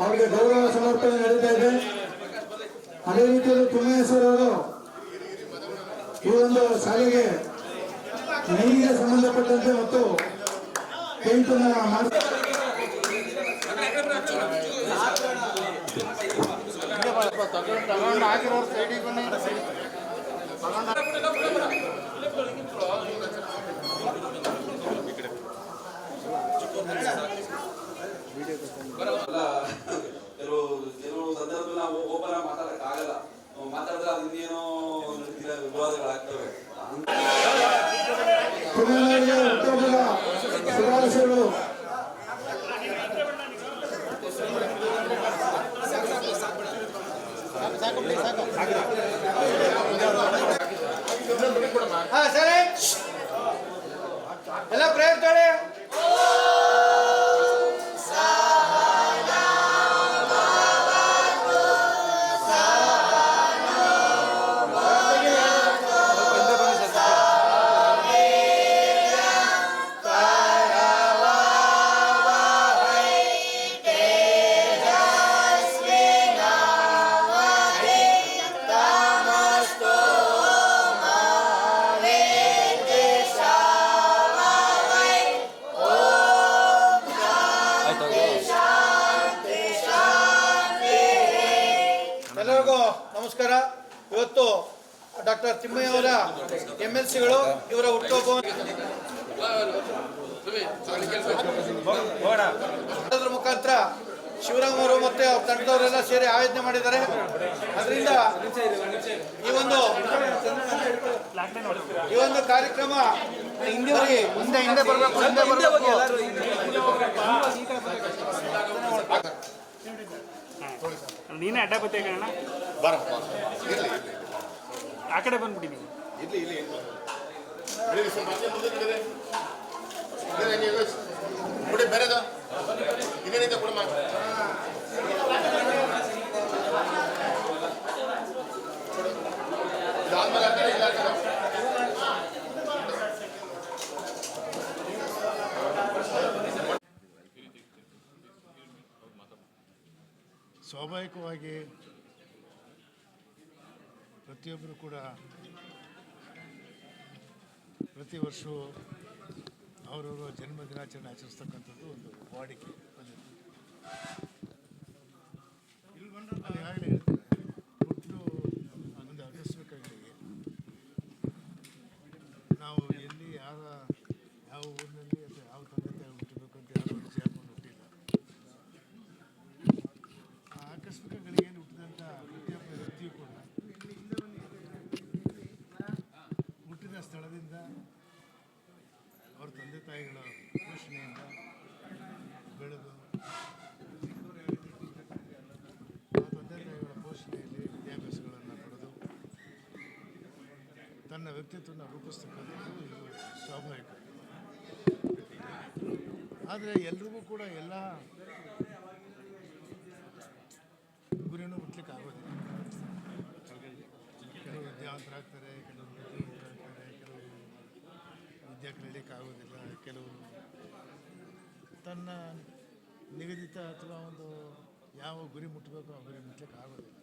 ಅವರಿಗೆ ಗೌರವ ಸಮರ್ಪಣೆ ನಡೀತಾ ಇದೆ. ಅದೇ ರೀತಿಯಲ್ಲಿ ತುಮ್ಮೇಶ್ವರವರು ಈ ಒಂದು ಶಾಲೆಗೆ ನೀರಿಗೆ ಸಂಬಂಧಪಟ್ಟಂತೆ ಮತ್ತು ಪೇಂಟ್ ಮಾಡಿ ತಗೊಂಡು ಹಾಕಿರೋರು ಸೈಡಿಗೆ ಬನ್ನಿ. ಅಲ್ಲ ಕೆಲವು ಕೆಲವು ಸಂದರ್ಭದಲ್ಲಿ ನಾವು ಓಪನ್ ಆಗಿ ಮಾತಾಡಿದ್ರೆ ಅದು ಇನ್ನೇನೋ ವಿವಾದಗಳಾಗ್ತವೆ ಶುಭಾಶಯಗಳು ಎಲ್ಲ ಪ್ರೇಯರ್ ತೊಳೆ ಎಲ್ಲರಿಗೂ ನಮಸ್ಕಾರ. ಇವತ್ತು ಡಾಕ್ಟರ್ ತಿಮ್ಮಯ್ಯ ಅವರ ಎಂ ಎಲ್ ಸಿಗಳು, ಇವರ ಹುಟ್ಟುಹಬ್ಬ ಮುಖಾಂತರ ಶಿವರಾಮ್ ಅವರು ಮತ್ತೆ ಅವ್ರ ತಂಡದವರೆಲ್ಲ ಸೇರಿ ಆಯೋಜನೆ ಮಾಡಿದ್ದಾರೆ. ಅದರಿಂದ ಈ ಒಂದು ಈ ಒಂದು ಕಾರ್ಯಕ್ರಮ ಮುಂದೆ ಹಿಂದೆ ಬರಬೇಕು ಹಿಂದೆ ಬರಬೇಕು. ನೀನೇ ಅಡ್ಡ ಬತ್ತೆ ಕಣ ಆ ಕಡೆ ಬಂದ್ಬಿಡಿ ನೀವು. ಇಲ್ಲಿ ಇಲ್ಲಿ ಬಿಡಿ ಸ್ವಲ್ಪ ಹಂಗೆ ಮುಂದೆ ಬಿಡಿರಿ. ಬಿಡಿ ಹಂಗೆ ಯೋಚಿಸಿ. ಬಿಡಿ ಬೇರೆದು? ಇನ್ನೇನಿದೆ ಕೊಡಮ್ಮ ಇದಾದ್ಮೇಲೆ ಆ ಕಡೆ ಇಲ್ಲ ಕಡೆ. ಪ್ರತಿಯೊಬ್ಬರು ಕೂಡ ಪ್ರತಿ ವರ್ಷವೂ ಅವರವರ ಜನ್ಮ ದಿನಾಚರಣೆ ಆಚರಿಸ್ತಕ್ಕಂಥದ್ದು ಒಂದು ವಾಡಿಕೆ ತನ್ನ ವ್ಯಕ್ತಿತ್ವನ ರೂಪಿಸ್ತಕ್ಕಂಥದ್ದು ಇದು ಸ್ವಾಭಾವಿಕ. ಆದರೆ ಎಲ್ರಿಗೂ ಕೂಡ ಎಲ್ಲ ಗುರಿಯನ್ನು ಮುಟ್ಲಿಕ್ಕೆ ಆಗೋದಿಲ್ಲ. ಕೆಲವು ವಿದ್ಯಾವಂತರಾಗ್ತಾರೆ, ಕೆಲವು ಬುದ್ಧಿವಂತರಾಗ್ತಾರೆ ಕೆಲವರು ವಿದ್ಯೆ ಕಲೀಲಿಕ್ಕೆ ಆಗೋದಿಲ್ಲ ಕೆಲವರು ತನ್ನ ನಿಗದಿತ ಅಥವಾ ಒಂದು ಯಾವ ಗುರಿ ಮುಟ್ಟಬೇಕು ಆ ಗುರಿ ಮುಟ್ಲಿಕ್ಕೆ ಆಗೋದಿಲ್ಲ.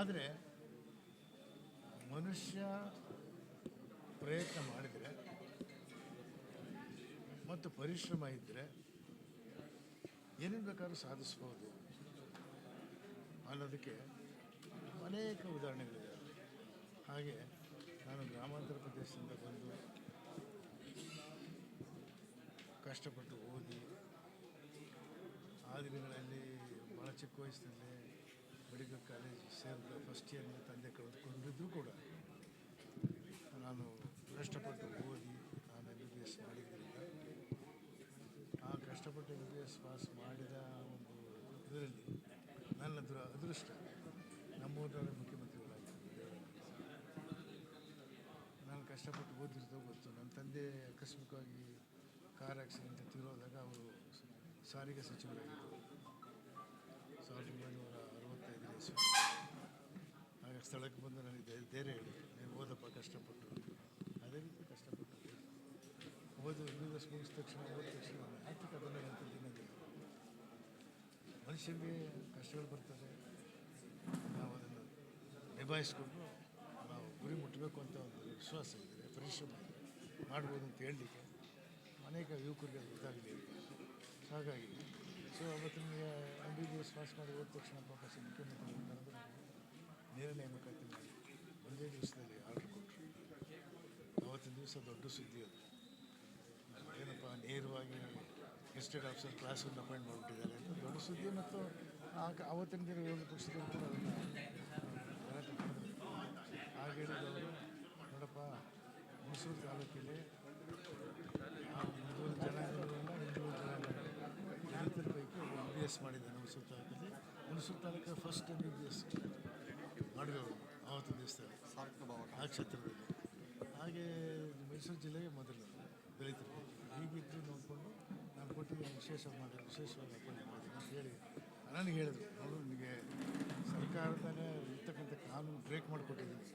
ಆದರೆ ಮನುಷ್ಯ ಪ್ರಯತ್ನ ಮಾಡಿದರೆ ಮತ್ತು ಪರಿಶ್ರಮ ಇದ್ದರೆ ಏನೇನು ಬೇಕಾದ್ರೂ ಸಾಧಿಸ್ಬೋದು ಅನ್ನೋದಕ್ಕೆ ಅನೇಕ ಉದಾಹರಣೆಗಳಿವೆ ಹಾಗೆ ನಾನು ಗ್ರಾಮಾಂತರ ಪ್ರದೇಶದಿಂದ ಬಂದು ಕಷ್ಟಪಟ್ಟು ಓದಿ, ಆ ದಿನಗಳಲ್ಲಿ ಭಾಳ ಚಿಕ್ಕ ವಯಸ್ಸಿನಲ್ಲೇ ಮೆಡಿಕಲ್ ಕಾಲೇಜ್ ಸೇರಿದ ಫಸ್ಟ್ ಇಯರ್ನ ತಂದೆ ಕಳೆದುಕೊಂಡಿದ್ದರೂ ಕೂಡ. ನಾನು ಕಷ್ಟಪಟ್ಟು ಓದಿ, ನಾನು ಎಂ ಬಿ ಎಸ್ ಮಾಡಿದ್ದರಿಂದ ಆ ಕಷ್ಟಪಟ್ಟು ಎಂ ಬಿ ಎಸ್ ಪಾಸ್ ಮಾಡಿದ ಒಂದು ಇದರಲ್ಲಿ ನನ್ನ ದುರ, ಅದೃಷ್ಟ ನಮ್ಮೂರಿನ ಮುಖ್ಯಮಂತ್ರಿಗಳಾಗಿದ್ದರು ನಾನು ಕಷ್ಟಪಟ್ಟು ಓದಿರೋದು ಗೊತ್ತು. ನನ್ನ ತಂದೆ ಆಕಸ್ಮಿಕವಾಗಿ ಕಾರ್ ಆಕ್ಸಿಡೆಂಟ್ ತಿರೋದಾಗ ಅವರು ಸಾರಿಗೆ ಸಚಿವರಾಗಿದ್ದರು. ಸ್ಥಳಕ್ಕೆ ಬಂದು ನನಗೆ ಧೈರ್ಯ ಹೇಳಿ ನೀವು ಓದಪ್ಪ, ಕಷ್ಟಪಟ್ಟು. ಅದೇ ರೀತಿ ಕಷ್ಟಪಟ್ಟು. ಓದಿ. ಓದು ಎಂ ಬಿ ಬಿ ಎಸ್ ಮುಗಿದ ತಕ್ಷಣ, ಓದಿದ ತಕ್ಷಣ, ಆರ್ಥಿಕ ಅದನ್ನು ಅಂತ ಮನುಷ್ಯನಿಗೆ ಕಷ್ಟಗಳು ಬರ್ತದೆ. ನಾವು ಅದನ್ನು ನಿಭಾಯಿಸ್ಕೊಂಡು ನಾವು ಗುರಿ ಮುಟ್ಟಬೇಕು ಅಂತ ಒಂದು ವಿಶ್ವಾಸ ಇದೆ ಪರಿಶ್ರಮ ಇದೆ ಮಾಡ್ಬೋದು ಅಂತ ಹೇಳಲಿಕ್ಕೆ ಅನೇಕ ಯುವಕರಿಗೆ ಗೊತ್ತಾಗಲಿ ಹಾಗಾಗಿ, ಸೊ ಅವತ್ತು ನಿಮಗೆ M B B S pass ಮಾಡಿ ಹೋದ ತಕ್ಷಣ ಪಾಪ ಮುಖ್ಯಮಂತ್ರಿ ನೇರ ನೇಮಕಾತಿ ಮಾಡಿ ಒಂದೇ ದಿವಸದಲ್ಲಿ ಆರ್ಡರ್ ಕೊಟ್ಟರು ಅವತ್ತಿನ ದಿವಸ ದೊಡ್ಡ ಸುದ್ದಿ ಅದು. ಏನಪ್ಪ, ನೇರವಾಗಿ estate officer class room appoint ಮಾಡಿಬಿಟ್ಟಿದ್ದಾರೆ ಅಂತ ದೊಡ್ಡ ಸುದ್ದಿ ಮತ್ತು ಆ ಅವತ್ತಿನ ದಿನ ವಿರೋಧ ಪಕ್ಷದವರು ಕೂಡ ಅದನ್ನು ಹಾಗೆ ಹೇಳಿದವರು, ನೋಡಪ್ಪ ತಾಲೂಕಲ್ಲಿ ಆ ಜನ ಜನಾಂಗಗಳನ್ನ ಹಿಂದುಳಿದ ಜನಾಂಗ ದಲಿತರ ಪೈಕಿ ಬಿ ಎಸ್ ಮಾಡಿದ್ದಾನೆ ಹುಣಸೂರು ತಾಲೂಕಲ್ಲಿ. Mysuru taluk first M B S ಮಾಡಿದವರು ಆವತ್ತಿನ ದಿವಸದಲ್ಲಿ ಆ ಕ್ಷೇತ್ರದಲ್ಲಿ. ಹಾಗೆ ಮೈಸೂರು ಜಿಲ್ಲೆಗೆ ಮೊದಲು ಬೆಳೀತಾರೆ ಹೀಗಿದ್ದು ನೋಡಿಕೊಂಡು ನಾನು ಕೊಟ್ಟಿಗೆ ವಿಶೇಷ ಮಾಡಿ ವಿಶೇಷವಾಗಿ ಅಪ್ಪಣೆ ಮಾಡಿದ್ದೀನಿ ಅಂತ ಹೇಳಿ ನನಗೆ ಹೇಳಿದ್ರು. ನೋಡು ಸರ್ಕಾರ ಸರ್ಕಾರದಲ್ಲೇ ಇರ್ತಕ್ಕಂಥ ಕಾನೂನು ಬ್ರೇಕ್ ಮಾಡಿಕೊಟ್ಟಿದ್ದೀನಿ.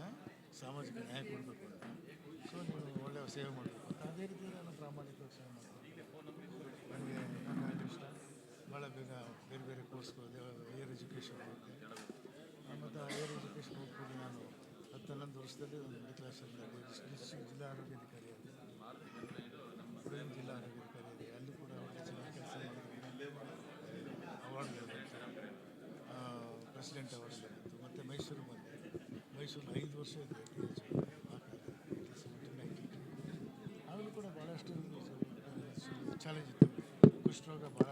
ಹಾಂ? ಸಾಮಾಜಿಕ ನ್ಯಾಯ ಕೊಡಬೇಕು ಅಂತ. ಸೊ ನೀವು ಒಳ್ಳೆಯ ಸೇವೆ ಮಾಡಬೇಕು ಅಂತ. ಅದೇ ರೀತಿ ನಾನು ಪ್ರಾಮಾಣಿಕವಾಗಿ ಸೇವೆ ಮಾಡ್ತೀನಿ. ನನಗೆ ನನ್ನ ಇಷ್ಟ. ಭಾಳ ಬೇಗ ಬೇರೆ ಬೇರೆ ಕೋರ್ಸ್ಗಳು ಹೈಯರ್ ಎಜುಕೇಷನ್ ಹೋಗುತ್ತೆ ಮತ್ತು ಹೈಯರ್ ಎಜುಕೇಷನ್ ಹೋಗ್ಕೊಂಡು ನಾನು ಹತ್ತು ಹನ್ನೊಂದು ವರ್ಷದಲ್ಲಿ ಒಂದು ಮಿಡಲ್ ಕ್ಲಾಸಲ್ಲಿ ಡಿಸ್ಟ್ರಿಕ್ಟ್ ಜಿಲ್ಲಾ ಆರೋಗ್ಯಾಧಿಕಾರಿ ಆಗಿದೆ ಕೊಡಗು ಜಿಲ್ಲಾ ಆರೋಗ್ಯಾಧಿಕಾರಿ ಇದೆ ಅಲ್ಲಿ ಕೂಡ ಒಳ್ಳೆ ಚೆನ್ನಾಗಿ ಕೆಲಸ ಮಾಡಿದ್ದೀನಿ ಅವಾರ್ಡ್ ಪ್ರೆಸಿಡೆಂಟ್ ಅವಾರ್ಡ್ ಬಂದಿತ್ತು ಮತ್ತು ಮೈಸೂರು ಬಂದೆ ಮೈಸೂರು ಐದು ವರ್ಷ ಇದೆ ಆಗಲೂ ಕೂಡ ಭಾಳಷ್ಟು ಚಾಲೆಂಜ್ ಇತ್ತು ಕುಷ್ಠರೋಗ ಭಾಳ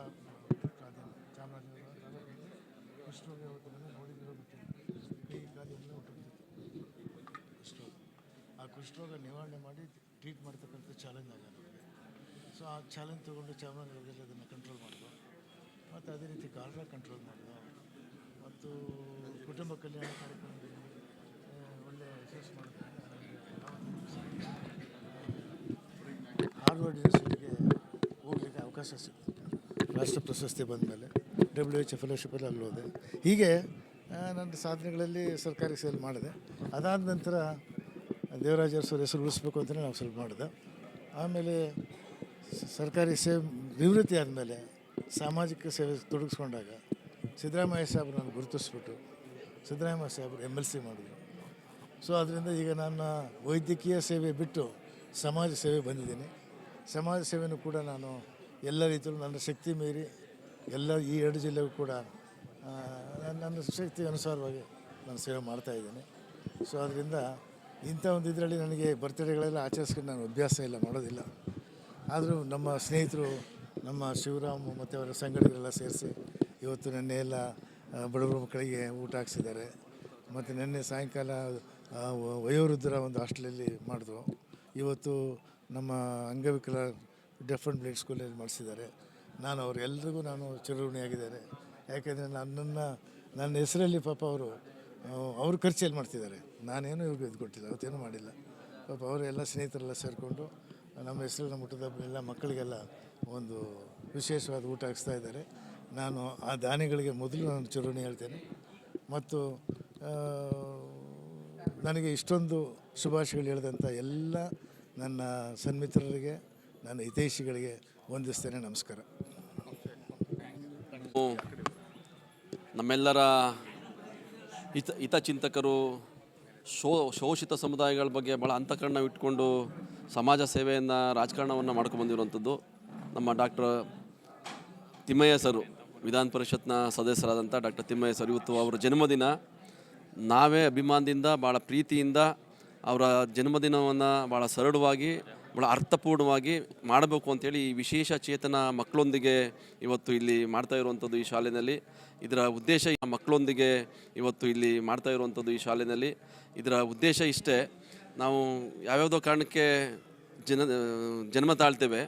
ಕುಷ್ಠರೋಗ ನಿವಾರಣೆ ಮಾಡಿ ಟ್ರೀಟ್ ಮಾಡ್ತಕ್ಕಂಥ ಚಾಲೆಂಜ್ ಆಗ ನಮಗೆ. ಸೊ ಆ ಚಾಲೆಂಜ್ ತೊಗೊಂಡು ಚಾಮರಾಜನಗರದಲ್ಲಿ ಅದನ್ನು ಕಂಟ್ರೋಲ್ ಮಾಡಿದ್ರು ಮತ್ತು ಅದೇ ರೀತಿ ಕಾಲರ ಕಂಟ್ರೋಲ್ ಮಾಡಿದ್ರು ಮತ್ತು ಕುಟುಂಬ ಕಲ್ಯಾಣ ಕಾರ್ಯಕ್ರಮದಲ್ಲಿ ಒಳ್ಳೆಯ ಯಶಸ್ಸು ಮಾಡಿದ್ರು ಹಾರ್ವರ್ಡ್ ಹೋಗಲಿಕ್ಕೆ ಅವಕಾಶ ಸಿಕ್ತು ರಾಷ್ಟ್ರ ಪ್ರಶಸ್ತಿ ಬಂದ ಮೇಲೆ ಡಬ್ಲ್ಯೂ ಎಚ್ ಫೆಲೋಶಿಪಲ್ಲಿ ಅಲ್ಲಿ ಹೋದೆ ಹೀಗೆ ನನ್ನ ಸಾಧನೆಗಳಲ್ಲಿ ಸರ್ಕಾರಿ ಸೇವೆ ಮಾಡಿದೆ. ಅದಾದ ನಂತರ ದೇವರಾಜ ಅರಸರ ಹೆಸರು ಉಳಿಸ್ಬೇಕು ಅಂತಲೇ ನಾವು ಸ್ವಲ್ಪ ಮಾಡಿದೆ. ಆಮೇಲೆ ಸರ್ಕಾರಿ ಸೇವೆ ನಿವೃತ್ತಿ ಆದಮೇಲೆ ಸಾಮಾಜಿಕ ಸೇವೆ ತೊಡಗಿಸ್ಕೊಂಡಾಗ ಸಿದ್ದರಾಮಯ್ಯ ಸಾಹೇಬ್ರು ನಾನು ಗುರುತಿಸ್ಬಿಟ್ಟು ಸಿದ್ದರಾಮಯ್ಯ ಸಾಹೇಬ್ರು ಎಂ ಎಲ್ ಸಿ ಮಾಡಿದ್ರು. ಸೊ ಅದರಿಂದ ಈಗ ನನ್ನ ವೈದ್ಯಕೀಯ ಸೇವೆ ಬಿಟ್ಟು ಸಮಾಜ ಸೇವೆ ಬಂದಿದ್ದೀನಿ. ಸಮಾಜ ಸೇವೆಯೂ ಕೂಡ ನಾನು ಎಲ್ಲ ರೀತಿಯಲ್ಲೂ ನನ್ನ ಶಕ್ತಿ ಮೀರಿ ಎಲ್ಲ ಈ ಎರಡು ಜಿಲ್ಲೆಗೂ ಕೂಡ ನನ್ನ ಶಕ್ತಿ ಅನುಸಾರವಾಗಿ ನಾನು ಸೇವೆ ಮಾಡ್ತಾಯಿದ್ದೀನಿ ಸೊ ಅದರಿಂದ ಇಂಥ ಒಂದು ಇದರಲ್ಲಿ ನನಗೆ ಬರ್ತ್ಡೇಗಳೆಲ್ಲ ಆಚರಿಸ್ಕೊಂಡು ನಾನು ಅಭ್ಯಾಸ ಇಲ್ಲ, ಮಾಡೋದಿಲ್ಲ. ಆದರೂ ನಮ್ಮ ಸ್ನೇಹಿತರು, ನಮ್ಮ ಶಿವರಾಮ್ ಮತ್ತು ಅವರ ಸಂಘಟನೆಲ್ಲ ಸೇರಿಸಿ ಇವತ್ತು ನೆನ್ನೆ ಎಲ್ಲ ಬಡವರ ಮಕ್ಕಳಿಗೆ ಊಟ ಹಾಕ್ಸಿದ್ದಾರೆ. ಮತ್ತು ನಿನ್ನೆ ಸಾಯಂಕಾಲ ವಯೋವೃದ್ಧರ ಒಂದು ಹಾಸ್ಟೆಲಲ್ಲಿ ಮಾಡಿದ್ರು. ಇವತ್ತು ನಮ್ಮ ಅಂಗವಿಕಲ ಡೆಫ್ ಬ್ಲೈಂಡ್ ಸ್ಕೂಲಲ್ಲಿ ಮಾಡಿಸಿದ್ದಾರೆ. ನಾನು ಅವರೆಲ್ಲರಿಗೂ ನಾನು ಚಿರಋಣಿಯಾಗಿದ್ದಾರೆ ಯಾಕೆಂದರೆ ನನ್ನನ್ನು, ನನ್ನ ಹೆಸರಲ್ಲಿ ಪಾಪ ಅವರು ಅವ್ರ ಖರ್ಚಲ್ಲಿ ಮಾಡ್ತಿದ್ದಾರೆ. ನಾನೇನು ಇವ್ರಿಗೆ ಇದು ಕೊಟ್ಟಿಲ್ಲ, ಅವತ್ತೇನು ಮಾಡಿಲ್ಲ. ಪಾಪ ಅವರೆಲ್ಲ ಸ್ನೇಹಿತರೆಲ್ಲ ಸೇರಿಕೊಂಡು, ನಮ್ಮ ಹೆಸರಿನ ಮುಟ್ಟದ ಎಲ್ಲ ಮಕ್ಕಳಿಗೆಲ್ಲ ಒಂದು ವಿಶೇಷವಾದ ಊಟ ಹಾಕಿಸ್ತಾ ಇದ್ದಾರೆ. ನಾನು ಆ ದಾನಿಗಳಿಗೆ ಮೊದಲು ನಾನು ಚಿರುಣಿ ಹೇಳ್ತೇನೆ. ಮತ್ತು ನನಗೆ ಇಷ್ಟೊಂದು ಶುಭಾಶಯಗಳು ಹೇಳಿದಂಥ ಎಲ್ಲ ನನ್ನ ಸನ್ಮಿತ್ರರಿಗೆ, ನನ್ನ ಹಿತೈಷಿಗಳಿಗೆ ವಂದಿಸ್ತೇನೆ. ನಮಸ್ಕಾರ. ನಮ್ಮೆಲ್ಲರ ಹಿತ ಹಿತಚಿಂತಕರು ಶೋ ಶೋಷಿತ ಸಮುದಾಯಗಳ ಬಗ್ಗೆ ಭಾಳ ಅಂತಃಕರಣ ಇಟ್ಕೊಂಡು ಸಮಾಜ ಸೇವೆಯನ್ನು ರಾಜಕಾರಣವನ್ನು ಮಾಡ್ಕೊಂಡು ಬಂದಿರುವಂಥದ್ದು ನಮ್ಮ ಡಾಕ್ಟರ್ ತಿಮ್ಮಯ್ಯ ಸರು, ವಿಧಾನ ಪರಿಷತ್ನ ಸದಸ್ಯರಾದಂಥ ಡಾಕ್ಟರ್ ತಿಮ್ಮಯ್ಯ ಸರ್, ಇವತ್ತು ಅವರ ಜನ್ಮದಿನ. ನಾವೇ ಅಭಿಮಾನದಿಂದ ಭಾಳ ಪ್ರೀತಿಯಿಂದ ಅವರ ಜನ್ಮದಿನವನ್ನು ಭಾಳ ಸರಳವಾಗಿ ಭಾಳ ಅರ್ಥಪೂರ್ಣವಾಗಿ ಮಾಡಬೇಕು ಅಂತೇಳಿ ಈ ವಿಶೇಷ ಚೇತನ ಮಕ್ಕಳೊಂದಿಗೆ ಇವತ್ತು ಇಲ್ಲಿ ಮಾಡ್ತಾ ಇರುವಂಥದ್ದು ಈ ಶಾಲೆಯಲ್ಲಿ. ಇದರ ಉದ್ದೇಶ ಮಕ್ಕಳೊಂದಿಗೆ ಇವತ್ತು ಇಲ್ಲಿ ಮಾಡ್ತಾ ಇರುವಂಥದ್ದು ಈ ಶಾಲೆಯಲ್ಲಿ. ಇದರ ಉದ್ದೇಶ ಇಷ್ಟೇ, ನಾವು ಯಾವ್ಯಾವುದೋ ಕಾರಣಕ್ಕೆ ಜನ, ಜನ್ಮ ತಾಳ್ತೇವೆ.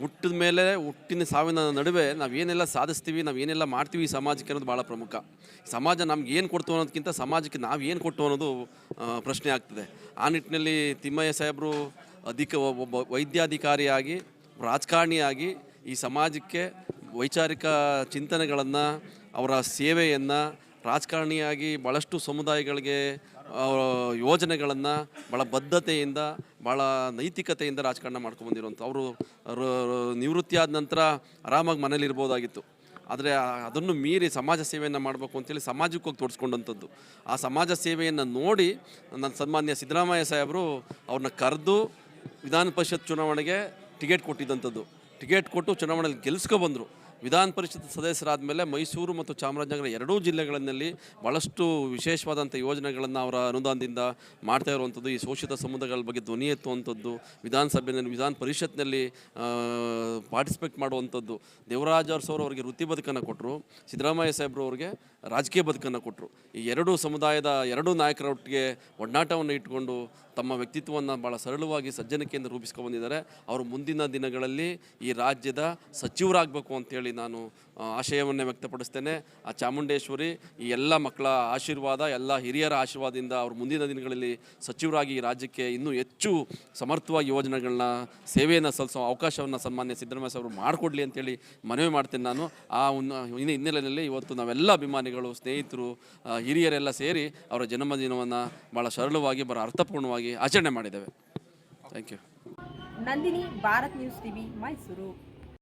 ಹುಟ್ಟಿದ ಮೇಲೆ ಹುಟ್ಟಿನ ಸಾವಿನ ನಡುವೆ ನಾವು ಏನೆಲ್ಲ ಸಾಧಿಸ್ತೀವಿ, ನಾವು ಏನೆಲ್ಲ ಮಾಡ್ತೀವಿ ಈ ಸಮಾಜಕ್ಕೆ ಅನ್ನೋದು ಭಾಳ ಪ್ರಮುಖ. ಸಮಾಜ ನಮ್ಗೆ ಏನು ಕೊಡ್ತು ಅನ್ನೋದಕ್ಕಿಂತ ಸಮಾಜಕ್ಕೆ ನಾವು ಏನು ಕೊಟ್ಟು ಅನ್ನೋದು ಪ್ರಶ್ನೆ ಆಗ್ತದೆ. ಆ ನಿಟ್ಟಿನಲ್ಲಿ ತಿಮ್ಮಯ್ಯ ಸಾಹೇಬರು ಅಧಿಕ ಒಬ್ಬ ವೈದ್ಯಾಧಿಕಾರಿಯಾಗಿ, ರಾಜಕಾರಣಿಯಾಗಿ ಈ ಸಮಾಜಕ್ಕೆ ವೈಚಾರಿಕ ಚಿಂತನೆಗಳನ್ನು, ಅವರ ಸೇವೆಯನ್ನು, ರಾಜಕಾರಣಿಯಾಗಿ ಭಾಳಷ್ಟು ಸಮುದಾಯಗಳಿಗೆ ಯೋಜನೆಗಳನ್ನು ಭಾಳ ಬದ್ಧತೆಯಿಂದ ಭಾಳ ನೈತಿಕತೆಯಿಂದ ರಾಜಕಾರಣ ಮಾಡ್ಕೊಂಡು ಬಂದಿರುವಂಥ ಅವರು ನಿವೃತ್ತಿ ಆದ ನಂತರ ಆರಾಮಾಗಿ ಮನೇಲಿ ಇರ್ಬೋದಾಗಿತ್ತು. ಆದರೆ ಅದನ್ನು ಮೀರಿ ಸಮಾಜ ಸೇವೆಯನ್ನು ಮಾಡಬೇಕು ಅಂತೇಳಿ ಸಮಾಜಕ್ಕೆ ಹೋಗಿ ತೋರಿಸ್ಕೊಂಡಂಥದ್ದು. ಆ ಸಮಾಜ ಸೇವೆಯನ್ನು ನೋಡಿ ನನ್ನ ಸನ್ಮಾನ್ಯ ಸಿದ್ದರಾಮಯ್ಯ ಸಾಹೇಬರು ಅವ್ರನ್ನ ಕರೆದು ವಿಧಾನ ಪರಿಷತ್ ಚುನಾವಣೆಗೆ ಟಿಕೆಟ್ ಕೊಟ್ಟಿದ್ದಂಥದ್ದು. ಟಿಕೆಟ್ ಕೊಟ್ಟು ಚುನಾವಣೆಯಲ್ಲಿ ಗೆಲ್ಸ್ಕೊ ಬಂದರು. ವಿಧಾನ ಪರಿಷತ್ ಸದಸ್ಯರಾದ ಮೇಲೆ ಮೈಸೂರು ಮತ್ತು ಚಾಮರಾಜನಗರ ಎರಡೂ ಜಿಲ್ಲೆಗಳಲ್ಲಿ ಭಾಳಷ್ಟು ವಿಶೇಷವಾದಂಥ ಯೋಜನೆಗಳನ್ನು ಅವರ ಅನುದಾನದಿಂದ ಮಾಡ್ತಾ ಇರುವಂಥದ್ದು. ಈ ಶೋಷಿತ ಸಮುದಾಯಗಳ ಬಗ್ಗೆ ಧ್ವನಿ ಎತ್ತುವಂಥದ್ದು, ವಿಧಾನಸಭೆಯಲ್ಲಿ, ವಿಧಾನ ಪರಿಷತ್ನಲ್ಲಿ ಪಾರ್ಟಿಸಿಪೇಟ್ ಮಾಡುವಂಥದ್ದು. ದೇವರಾಜ ಅರಸವರು ಅವರಿಗೆ ವೃತ್ತಿ ಬದುಕನ್ನು ಕೊಟ್ಟರು ಸಿದ್ದರಾಮಯ್ಯ ಸಾಹೇಬ್ರು ಅವರಿಗೆ ರಾಜಕೀಯ ಬದುಕನ್ನು ಕೊಟ್ಟರು ಈ ಎರಡೂ ಸಮುದಾಯದ ಎರಡೂ ನಾಯಕರ ಒಟ್ಟಿಗೆ ಒಡನಾಟವನ್ನು ಇಟ್ಕೊಂಡು ತಮ್ಮ ವ್ಯಕ್ತಿತ್ವವನ್ನು ಭಾಳ ಸರಳವಾಗಿ ಸಜ್ಜನಿಕೆಯಿಂದ ರೂಪಿಸ್ಕೊಂಡು ಬಂದಿದ್ದಾರೆ. ಅವರು ಮುಂದಿನ ದಿನಗಳಲ್ಲಿ ಈ ರಾಜ್ಯದ ಸಚಿವರಾಗಬೇಕು ಅಂತೇಳಿ ನಾನು ಆಶಯವನ್ನೇ ವ್ಯಕ್ತಪಡಿಸ್ತೇನೆ. ಆ ಚಾಮುಂಡೇಶ್ವರಿ, ಈ ಎಲ್ಲ ಮಕ್ಕಳ ಆಶೀರ್ವಾದ, ಎಲ್ಲ ಹಿರಿಯರ ಆಶೀರ್ವಾದದಿಂದ ಅವರು ಮುಂದಿನ ದಿನಗಳಲ್ಲಿ ಸಚಿವರಾಗಿ ಈ ರಾಜ್ಯಕ್ಕೆ ಇನ್ನೂ ಹೆಚ್ಚು ಸಮರ್ಥವಾಗಿ ಯೋಜನೆಗಳನ್ನ ಸೇವೆಯನ್ನು ಸಲ್ಲಿಸೋ ಅವಕಾಶವನ್ನು ಸನ್ಮಾನ್ಯ ಸಿದ್ದರಾಮಯ್ಯ ಅವರು ಮಾಡಿಕೊಡ್ಲಿ ಅಂತೇಳಿ ಮನವಿ ಮಾಡ್ತೇನೆ ನಾನು. ಆ ಉನ್ನ- ಹಿನ್ನೆ- ಹಿನ್ನೆಲೆಯಲ್ಲಿ ಇವತ್ತು ನಾವೆಲ್ಲ ಅಭಿಮಾನಿಗಳು, ಸ್ನೇಹಿತರು ಹಿರಿಯರೆಲ್ಲ ಸೇರಿ ಅವರ ಜನ್ಮದಿನವನ್ನು ಭಾಳ ಸರಳವಾಗಿ ಬರೋ ಅರ್ಥಪೂರ್ಣವಾಗಿ ಆಚರಣೆ ಮಾಡಿದ್ದೇವೆ. Thank you Nandini Bharat news TV Mysuru.